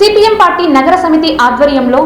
CPM party నగర సమితి ఆధ్వర్యంలో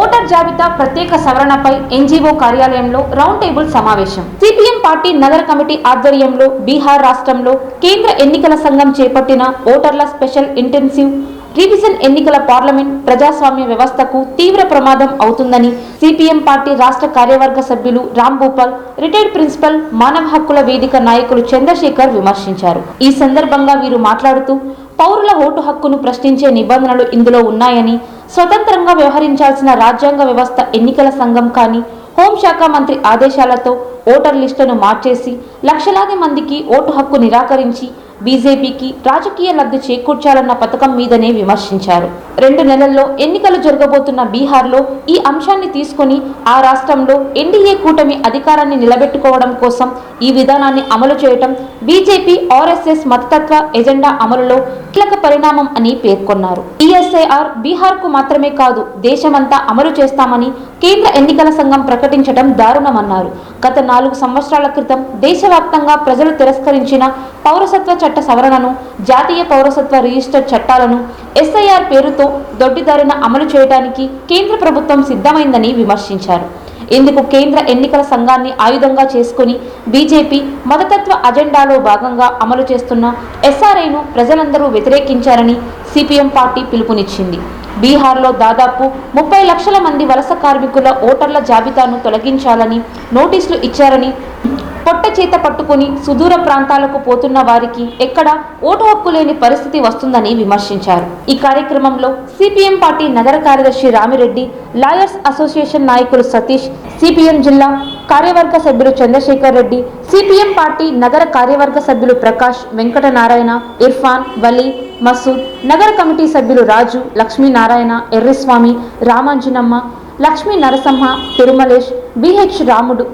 ఓటర్ జాబితా ప్రత్యేక సవరణపై ఎన్జీఓ కార్యాలయంలో రౌండ్ టేబుల్ సమావేశం. సిపిఎం పార్టీ నగర కమిటీ ఆధ్వర్యంలో బీహార్ రాష్ట్రంలో కేంద్ర ఎన్నికల సంఘం చేపట్టిన ఓటర్ల స్పెషల్ ఇంటెన్సివ్ రివిజన్ ఎన్నికల పార్లమెంట్ ప్రజాస్వామ్య వ్యవస్థకు తీవ్ర ప్రమాదం అవుతుందని సిపిఎం పార్టీ రాష్ట్ర కార్యవర్గ సభ్యులు రామ్ భూపాల్ రిటైర్డ్ ప్రిన్సిపల్ మానవ హక్కుల వేదిక నాయకులు చంద్రశేఖర్ విమర్శించారు. ఈ సందర్భంగా వీరు మాట్లాడుతూ పౌరుల ఓటు హక్కును ప్రశ్నించే నిబంధనలు ఇందులో ఉన్నాయని స్వతంత్రంగా వ్యవహరించాల్సిన రాజ్యాంగ వ్యవస్థ ఎన్నికల సంఘం కానీ హోంశాఖ మంత్రి ఆదేశాలతో ఓటర్ లిస్టును మార్చేసి లక్షలాది మందికి ఓటు హక్కు నిరాకరించి బీజేపీకి రాజకీయ లబ్ధి చేకూర్చాలన్న పథకం మీదనే విమర్శించారు. రెండు నెలల్లో ఎన్నికలు జరగబోతున్న బీహార్లో ఈ అంశాన్ని తీసుకొని ఆ రాష్ట్రంలో ఎన్డీఏ కూటమి అధికారాన్ని నిలబెట్టుకోవడం కోసం ఈ విధానాన్ని అమలు చేయటం బీజేపీ ఆర్ఎస్ఎస్ మతతత్వ ఎజెండా అమలులో కీలక పరిణామం అని పేర్కొన్నారు. ఈఎస్ఐఆర్ బీహార్కు మాత్రమే కాదు దేశమంతా అమలు చేస్తామని కేంద్ర ఎన్నికల సంఘం ప్రకటించడం దారుణమన్నారు. గత నాలుగు సంవత్సరాల క్రితం దేశవ్యాప్తంగా ప్రజలు తిరస్కరించిన పౌరసత్వ చట్ట సవరణను జాతీయ పౌరసత్వ రిజిస్టర్ చట్టాలను ఎస్ఐఆర్ పేరుతో దొడ్డిదారిన అమలు చేయడానికి కేంద్ర ప్రభుత్వం సిద్ధమైందని విమర్శించారు. ఇందుకు కేంద్ర ఎన్నికల సంఘాన్ని ఆయుధంగా చేసుకుని బీజేపీ మతతత్వ అజెండాలో భాగంగా అమలు చేస్తున్న ఎస్ఆర్ఐను ప్రజలందరూ వ్యతిరేకించారని సిపిఎం పార్టీ పిలుపునిచ్చింది. బీహార్లో దాదాపు ముప్పై లక్షల మంది వలస కార్మికుల ఓటర్ల జాబితాను తొలగించాలని నోటీసులు ఇచ్చారని పొట్ట చేత పట్టుకుని సుదూర ప్రాంతాలకు పోతున్న వారికి ఎక్కడ ఓటు హక్కు లేని పరిస్థితి వస్తుందని విమర్శించారు. ఈ కార్యక్రమంలో సిపిఎం పార్టీ నగర కార్యదర్శి రామిరెడ్డి లాయర్స్ అసోసియేషన్ నాయకులు సతీష్ సిపిఎం జిల్లా కార్యవర్గ సభ్యులు చంద్రశేఖర్ రెడ్డి సిపిఎం పార్టీ నగర కార్యవర్గ సభ్యులు ప్రకాష్ వెంకటనారాయణ ఇర్ఫాన్ వలీ మసూద్ నగర కమిటీ సభ్యులు Raju Lakshminarayana Erriswamy Ramanjanamma Lakshmi Narasimha Tirumalesh BH Ramudu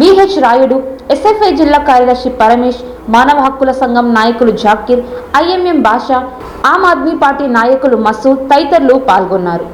BH Rayudu SFI జిల్లా కార్యదర్శి పరమేష్ మానవ హక్కుల సంఘం నాయకులు జాకీర్ ఐఎంఎం బాషా ఆమ్ ఆద్మీ పార్టీ నాయకులు మసూద్ తదితరులు పాల్గొన్నారు.